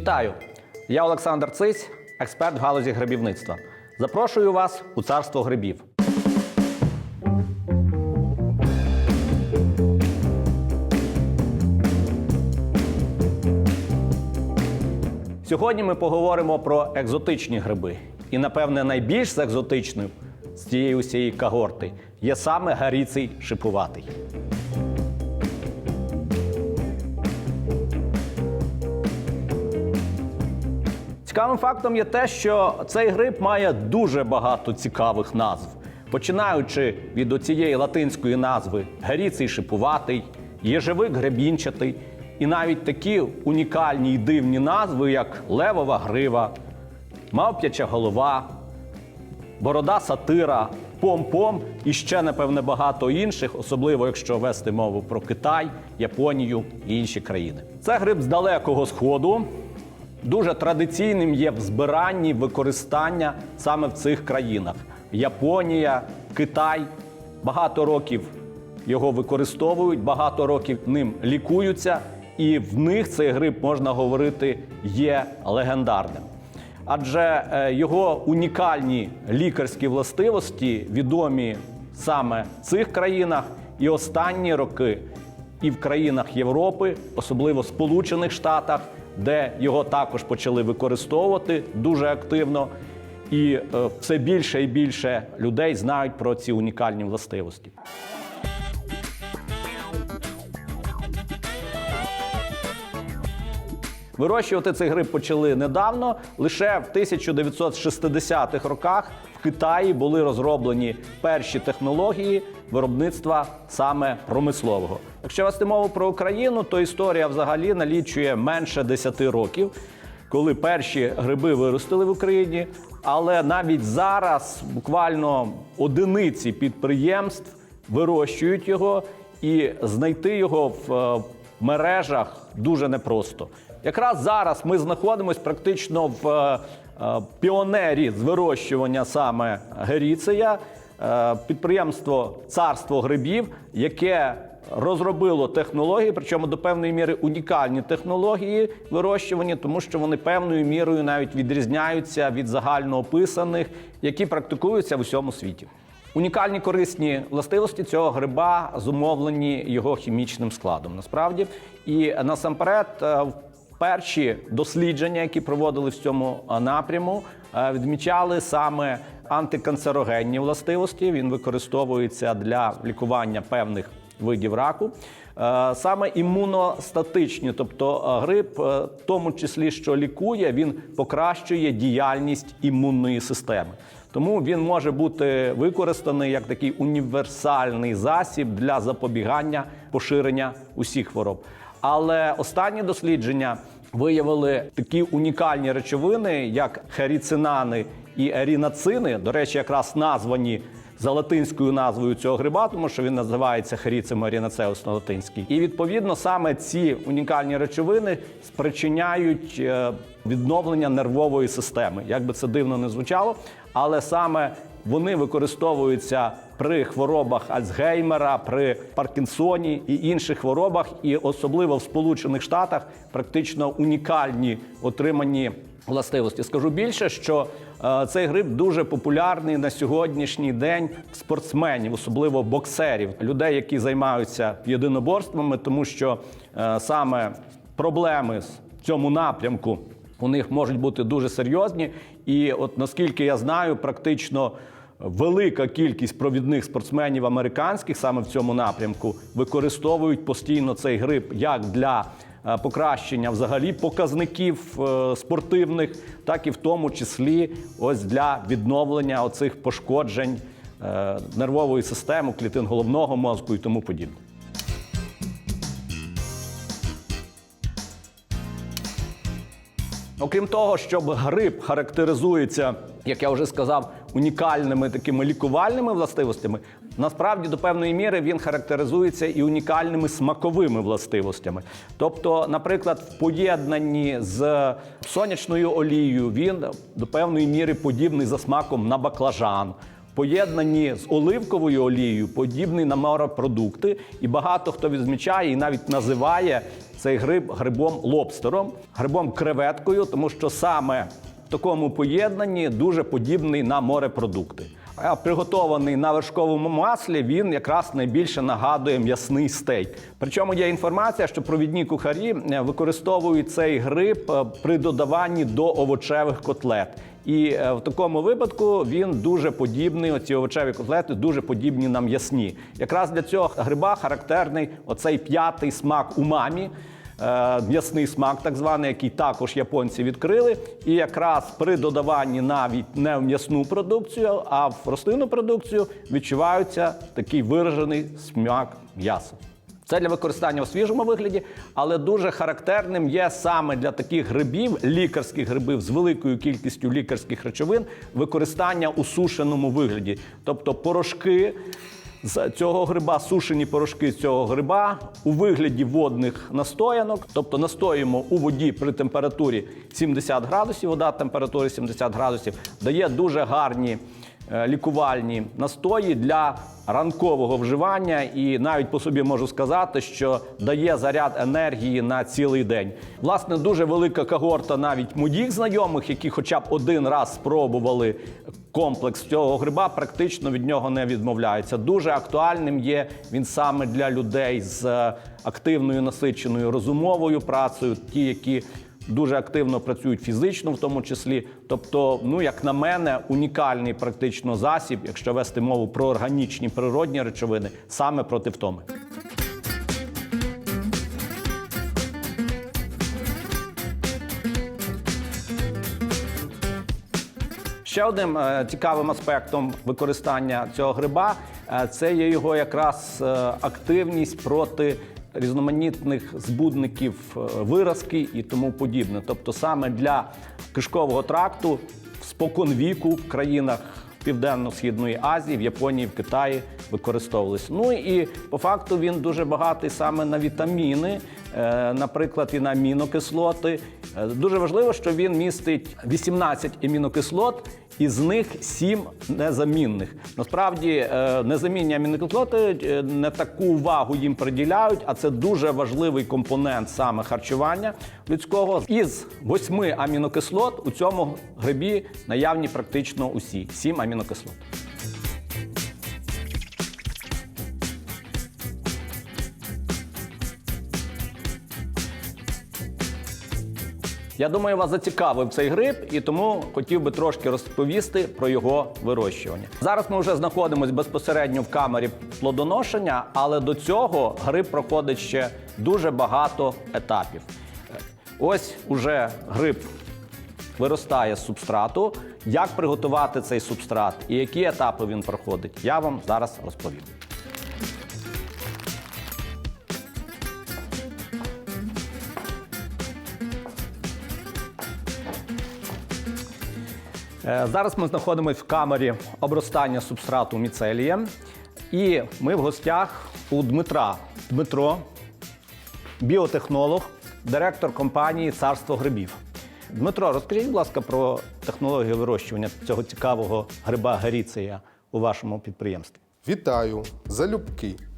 Вітаю! Я Олександр Цись, експерт в галузі грибівництва. Запрошую вас у царство грибів. Сьогодні ми поговоримо про екзотичні гриби. І, напевне, найбільш з екзотичним з цієї усієї когорти є саме гаріций шипуватий. Цікавим фактом є те, що цей гриб має дуже багато цікавих назв, починаючи від оцієї латинської назви гаріций шипуватий, єжевик гребінчатий, і навіть такі унікальні й дивні назви, як левова грива, мавп'яча голова, борода сатира, пом-пом і ще, напевне, багато інших, особливо якщо вести мову про Китай, Японію і інші країни. Це гриб з далекого сходу. Дуже традиційним є в збиранні використання саме в цих країнах: Японія, Китай. Багато років його використовують, багато років ним лікуються, і в них цей гриб можна говорити є легендарним. Адже е, його унікальні лікарські властивості відомі саме в цих країнах, і останні роки і в країнах Європи, особливо в Сполучених Штатах, де його також почали використовувати дуже активно. І е, все більше і більше людей знають про ці унікальні властивості. Вирощувати цей гриб почали недавно. Лише в 1960-х роках в Китаї були розроблені перші технології виробництва саме промислового. Якщо вести мову про Україну, то історія взагалі налічує менше 10 років, коли перші гриби виростили в Україні. Але навіть зараз буквально одиниці підприємств вирощують його, і знайти його в е, мережах дуже непросто. Якраз зараз ми знаходимося практично в е, е, піонері з вирощування саме геріцея, підприємство Царство грибів, яке розробило технології, причому до певної міри унікальні технології вирощування, тому що вони певною мірою навіть відрізняються від загально описаних, які практикуються в усьому світі. Унікальні корисні властивості цього гриба зумовлені його хімічним складом. Насправді, і насамперед, е, перші дослідження, які проводили в цьому е, напряму, е, відмічали саме антиканцерогенні властивості. Він використовується для лікування певних видів раку. Е, Саме імуностатичні, тобто е, гриб, е, в тому числі, що лікує, він покращує діяльність імунної системи. Тому він може бути використаний як такий універсальний засіб для запобігання поширення усіх хвороб. Але останні дослідження виявили такі унікальні речовини, як херіцинани і ерінацини, до речі, якраз названі за латинською назвою цього гриба, тому що він називається Херіцем арінацеус на латинській. І відповідно саме ці унікальні речовини спричиняють е, відновлення нервової системи. Як би це дивно не звучало, але саме вони використовуються при хворобах Альцгеймера, при Паркінсоні і інших хворобах, і особливо в Сполучених Штатах практично унікальні отримані властивості. Скажу більше, що цей гриб дуже популярний на сьогоднішній день спортсменів, особливо боксерів, людей, які займаються єдиноборствами, тому що е, саме проблеми в цьому напрямку у них можуть бути дуже серйозні. І от наскільки я знаю, практично велика кількість провідних спортсменів американських саме в цьому напрямку використовують постійно цей гриб як для е, покращення взагалі показників е, спортивних, так і в тому числі ось для відновлення оцих пошкоджень е, нервової системи, клітин головного мозку і тому подібне. Окрім того, щоб гриб характеризується, як я вже сказав, унікальними такими лікувальними властивостями, насправді до певної міри він характеризується і унікальними смаковими властивостями. Тобто, наприклад, в поєднанні з сонячною олією він до певної міри подібний за смаком на баклажан. Поєднані з оливковою олією, подібний на морепродукти, і багато хто відмічає і навіть називає цей гриб грибом лобстером, грибом креветкою, тому що саме такому поєднанні дуже подібний на морепродукти. А приготований на вершковому маслі він якраз найбільше нагадує м'ясний стейк. Причому є інформація, що провідні кухарі е, використовують цей гриб е, при додаванні до овочевих котлет. І е, в такому випадку він дуже подібний. Оці овочеві котлети дуже подібні на м'ясні. Якраз для цього гриба характерний оцей п'ятий смак умамі. Е, М'ясний смак, так званий, який також японці відкрили, і якраз при додаванні навіть не в м'ясну продукцію, а в рослинну продукцію відчувається такий виражений смак м'яса. Це для використання у свіжому вигляді, але дуже характерним є саме для таких грибів, лікарських грибів з великою кількістю лікарських речовин, використання у сушеному вигляді. Тобто порошки з цього гриба, сушені порошки з цього гриба у вигляді водних настоянок, тобто настоїмо у воді при температурі 70 градусів, вода температури 70 градусів, дає дуже гарні е, лікувальні настої для ранкового вживання, і навіть по собі можу сказати, що дає заряд енергії на цілий день. Власне, дуже велика когорта навіть моїх знайомих, які хоча б один раз спробували комплекс цього гриба, практично від нього не відмовляються. Дуже актуальним є він саме для людей з е, активною насиченою розумовою працею, ті, які дуже активно працюють фізично, в тому числі. Тобто, ну як на мене, унікальний практично засіб, якщо вести мову про органічні природні речовини, саме проти втоми. Ще одним е, цікавим аспектом використання цього гриба е, це є його якраз е, активність проти різноманітних збудників е, виразки і тому подібне. Тобто саме для кишкового тракту спокон віку в країнах Південно-східної Азії, в Японії, в Китаї використовувалися. Ну і по факту він дуже багатий саме на вітаміни, е, наприклад, і на амінокислоти. Е, Дуже важливо, що він містить 18 амінокислот, із них 7 незамінних. Насправді е, незамінні амінокислоти не таку увагу їм приділяють, а це дуже важливий компонент саме харчування людського. Із 8 амінокислот у цьому грибі наявні практично усі 7 амінокислот. Я думаю, вас зацікавив цей гриб, і тому хотів би трошки розповісти про його вирощування. Зараз ми вже знаходимося безпосередньо в камері плодоношення, але до цього гриб проходить ще дуже багато етапів. Ось уже гриб виростає з субстрату. Як приготувати цей субстрат і які етапи він проходить, я вам зараз розповім. Зараз ми знаходимося в камері обростання субстрату міцелієм. І ми в гостях у Дмитра. Дмитро, біотехнолог, директор компанії Царство грибів. Дмитро, розкажіть, будь ласка, про технологію вирощування цього цікавого гриба Гаріцея у вашому підприємстві. Вітаю! Залюбки!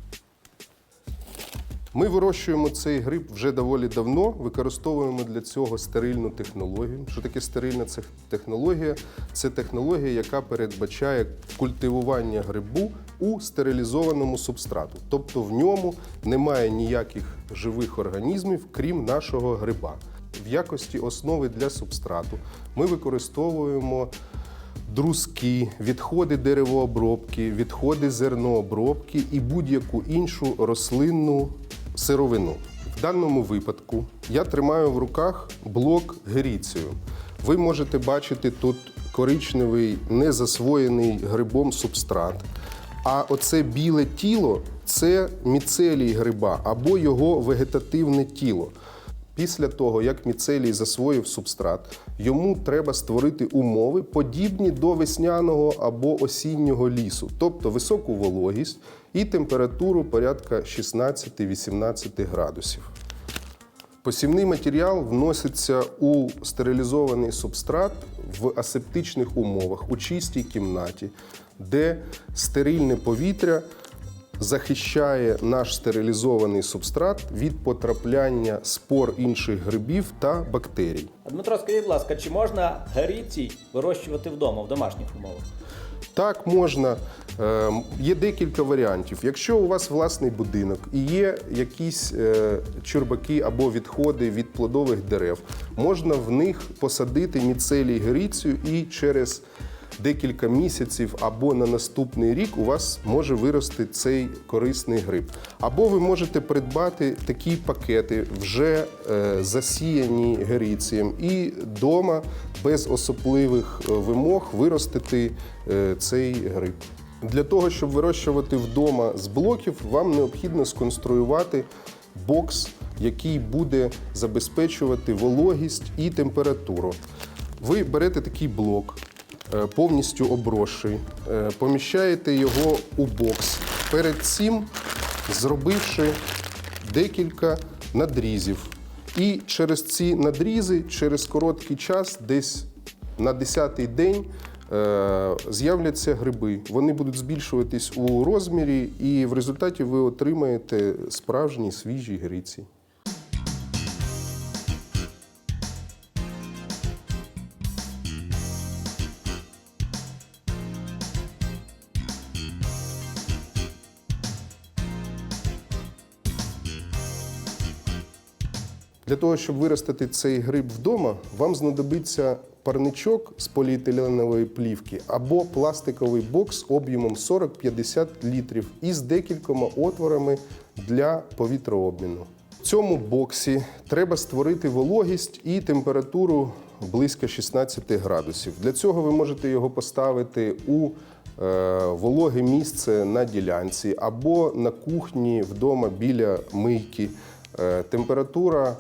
Ми вирощуємо цей гриб вже доволі давно. Використовуємо для цього стерильну технологію. Що таке стерильна технологія? Це технологія, яка передбачає культивування грибу у стерилізованому субстрату. Тобто в ньому немає ніяких живих організмів, крім нашого гриба. В якості основи для субстрату ми використовуємо друзки, відходи деревообробки, відходи зернообробки і будь-яку іншу рослинну сировину. В даному випадку я тримаю в руках блок геріцію. Ви можете бачити тут коричневий незасвоєний грибом субстрат. А оце біле тіло це міцелій гриба або його вегетативне тіло. Після того, як міцелій засвоїв субстрат, йому треба створити умови, подібні до весняного або осіннього лісу, тобто високу вологість і температуру порядка 16-18 градусів. Посівний матеріал вноситься у стерилізований субстрат в асептичних умовах у чистій кімнаті, де стерильне повітря захищає наш стерилізований субстрат від потрапляння спор інших грибів та бактерій. Дмитро, скажіть, будь ласка, чи можна геріцій вирощувати вдома в домашніх умовах? Так, можна. Е, Є декілька варіантів. Якщо у вас власний будинок і є якісь е, чурбаки або відходи від плодових дерев, можна в них посадити міцелій геріцію і через декілька місяців або на наступний рік у вас може вирости цей корисний гриб. Або ви можете придбати такі пакети, вже е, засіяні геріцієм, і вдома без особливих е, вимог виростити е, цей гриб. Для того, щоб вирощувати вдома з блоків, вам необхідно сконструювати бокс, який буде забезпечувати вологість і температуру. Ви берете такий блок, повністю обросший, е, поміщаєте його у бокс. Перед цим зробивши декілька надрізів. І через ці надрізи, через короткий час, десь на 10-й день, е, з'являться гриби. Вони будуть збільшуватись у розмірі, і в результаті ви отримаєте справжні свіжі гриці. Для того, щоб виростити цей гриб вдома, вам знадобиться парничок з поліетиленової плівки або пластиковий бокс об'ємом 40-50 літрів із декількома отворами для повітрообміну. В цьому боксі треба створити вологість і температуру близько 16 градусів. Для цього ви можете його поставити у е, вологе місце на ділянці або на кухні вдома біля мийки. Е, температура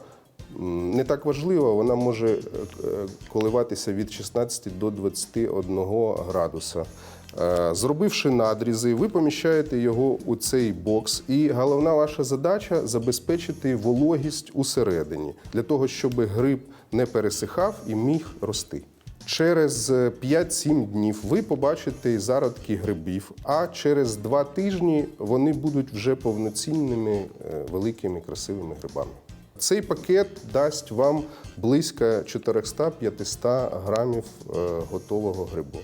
не так важлива, вона може е, е, коливатися від 16 до 21 градуса. Е, Зробивши надрізи, ви поміщаєте його у цей бокс, і головна ваша задача забезпечити вологість усередині, для того, щоб гриб не пересихав і міг рости. Через е, 5-7 днів ви побачите зародки грибів, а через 2 тижні вони будуть вже повноцінними е, великими красивими грибами. Цей пакет дасть вам близько 400-500 грамів е, готового грибу.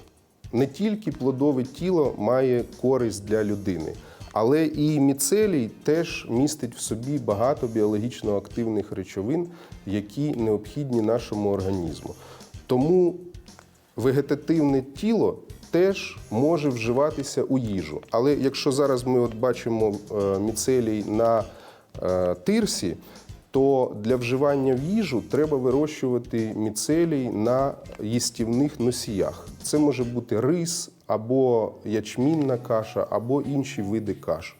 Не тільки плодове тіло має користь для людини, але і міцелій теж містить в собі багато біологічно активних речовин, які необхідні нашому організму. Тому вегетативне тіло теж може вживатися у їжу. Але якщо зараз ми от бачимо е, міцелій на е, тирсі, то для вживання в їжу треба вирощувати міцелій на їстівних носіях. Це може бути рис або ячмінна каша, або інші види каш.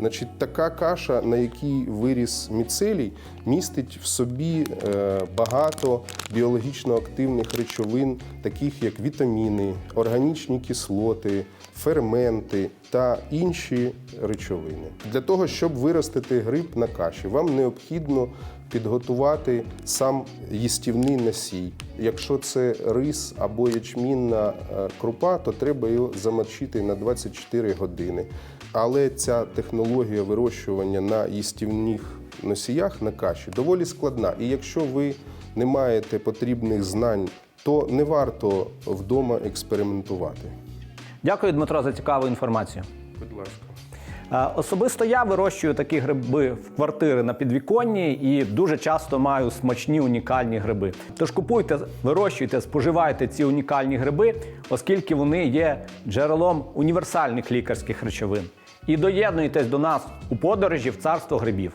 Значить, така каша, на якій виріс міцелій, містить в собі е, багато біологічно активних речовин, таких як вітаміни, органічні кислоти, ферменти та інші речовини. Для того, щоб виростити гриб на каші, вам необхідно підготувати сам їстівний насій. Якщо це рис або ячмінна е, крупа, то треба його замочити на 24 години. Але ця технологія вирощування на їстівних носіях на каші доволі складна. І якщо ви не маєте потрібних знань, то не варто вдома експериментувати. Дякую, Дмитро, за цікаву інформацію. Будь ласка. Е, Особисто я вирощую такі гриби в квартири на підвіконні і дуже часто маю смачні унікальні гриби. Тож купуйте, вирощуйте, споживайте ці унікальні гриби, оскільки вони є джерелом універсальних лікарських речовин. І доєднуйтесь до нас у подорожі в царство грибів.